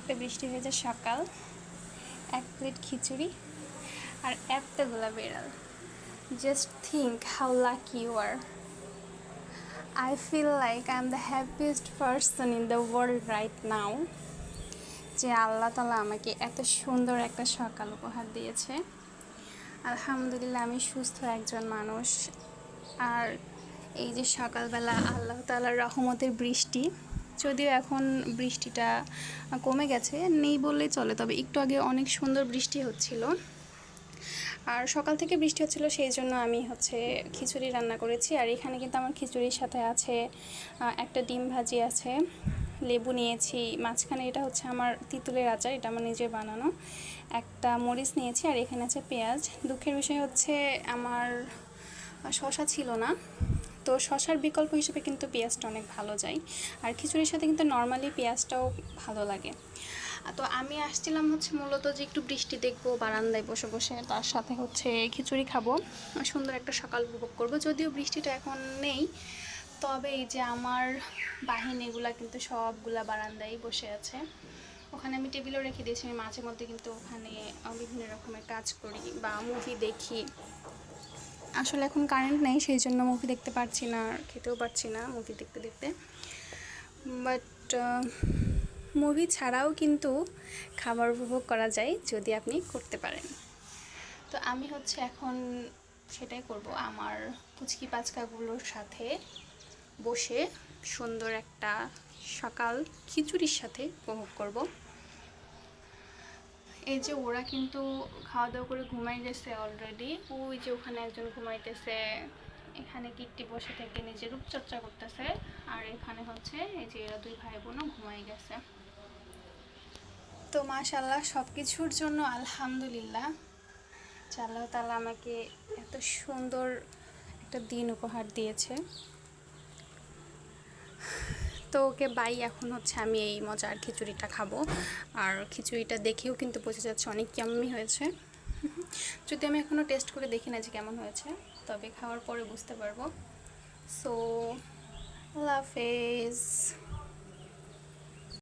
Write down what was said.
একটা বৃষ্টি হয়েছে সকাল, এক প্লেট খিচুড়ি আর এতগুলা বেড়াল। Just think how lucky you are I feel like I am the happiest person in the world right now যে আল্লাহ তালা আমাকে এত সুন্দর একটা সকাল উপহার দিয়েছে। আলহামদুলিল্লাহ, আমি সুস্থ একজন মানুষ। আর এই যে সকালবেলা আল্লাহ তালার রহমতের বৃষ্টি যদিও এখন বৃষ্টিটা কমে গেছে, নেই বললেই চলে। তবে একটু আগে অনেক সুন্দর বৃষ্টি হচ্ছিল। আর সকাল থেকে বৃষ্টি হচ্ছিল, সেই জন্য আমি হচ্ছে খিচুড়ি রান্না করেছি। আর এখানে কিন্তু আমার খিচুড়ির সাথে আছে একটা ডিম ভাজি আছে, লেবু নিয়েছি। মাঝখানে এটা হচ্ছে আমার তিতুলের আচার, এটা আমার নিজে বানানো। একটা মরিচ নিয়েছি, আর এখানে আছে পেঁয়াজ। দুঃখের বিষয় হচ্ছে, আমার শশা ছিল না। তো শশার বিকল্প হিসেবে কিন্তু পেঁয়াজটা অনেক ভালো যায়। আর খিচুড়ির সাথে কিন্তু নর্মালি পেঁয়াজটাও ভালো লাগে। তো আমি আসছিলাম হচ্ছে মূলত যে একটু বৃষ্টি দেখব, বারান্দায় বসে বসে তার সাথে হচ্ছে খিচুড়ি খাব। সুন্দর একটা সকাল উপভোগ করব। যদিও বৃষ্টিটা এখন নেই, তবে এই যে আমার বাহিনীগুলা কিন্তু সবগুলা বারান্দায় বসে আছে। ওখানে আমি টেবিলও রেখে দিয়েছি। আমি মাঝে মধ্যে কিন্তু ওখানে বিভিন্ন রকমের কাজ করি বা মুভি দেখি। আসলে এখন কারেন্ট নেই, সেই জন্য মুভি দেখতে পারছি না, আর খেতেও পারছি না মুভি দেখতে দেখতে। বাট মুভি ছাড়াও কিন্তু খাবার উপভোগ করা যায় যদি আপনি করতে পারেন। তো আমি হচ্ছে এখন সেটাই করব। আমার পুচকি পাচকাগুলোর সাথে বসে সুন্দর একটা সকাল খিচুড়ির সাথে উপভোগ করব। এই যে ওরা কিন্তু খাওয়া দাওয়া করে ঘুমাই গেছে অলরেডি ওই যে ওখানে একজন ঘুমাইতেছে, এখানে কীর্তি বসে থেকে নিজের রূপচর্চা করতেছে। আর এখানে হচ্ছে এই যে এরা দুই ভাই বোনও ঘুমাই গেছে। তো মাশাল্লাহ সব কিছুর জন্য আলহামদুলিল্লাহ। আল্লাহ তালা আমাকে এত সুন্দর একটা দিন উপহার দিয়েছে। তো ওকে বাই, এখন হচ্ছে আমি এই মজার খিচুড়িটা খাব। আর খিচুড়িটা দেখেও কিন্তু বোঝা যাচ্ছে অনেক কেমনই হয়েছে। যদি আমি এখনও টেস্ট করে দেখি না যে কেমন হয়েছে, তবে খাওয়ার পরে বুঝতে পারব। সো আল্লাহ হাফেজ।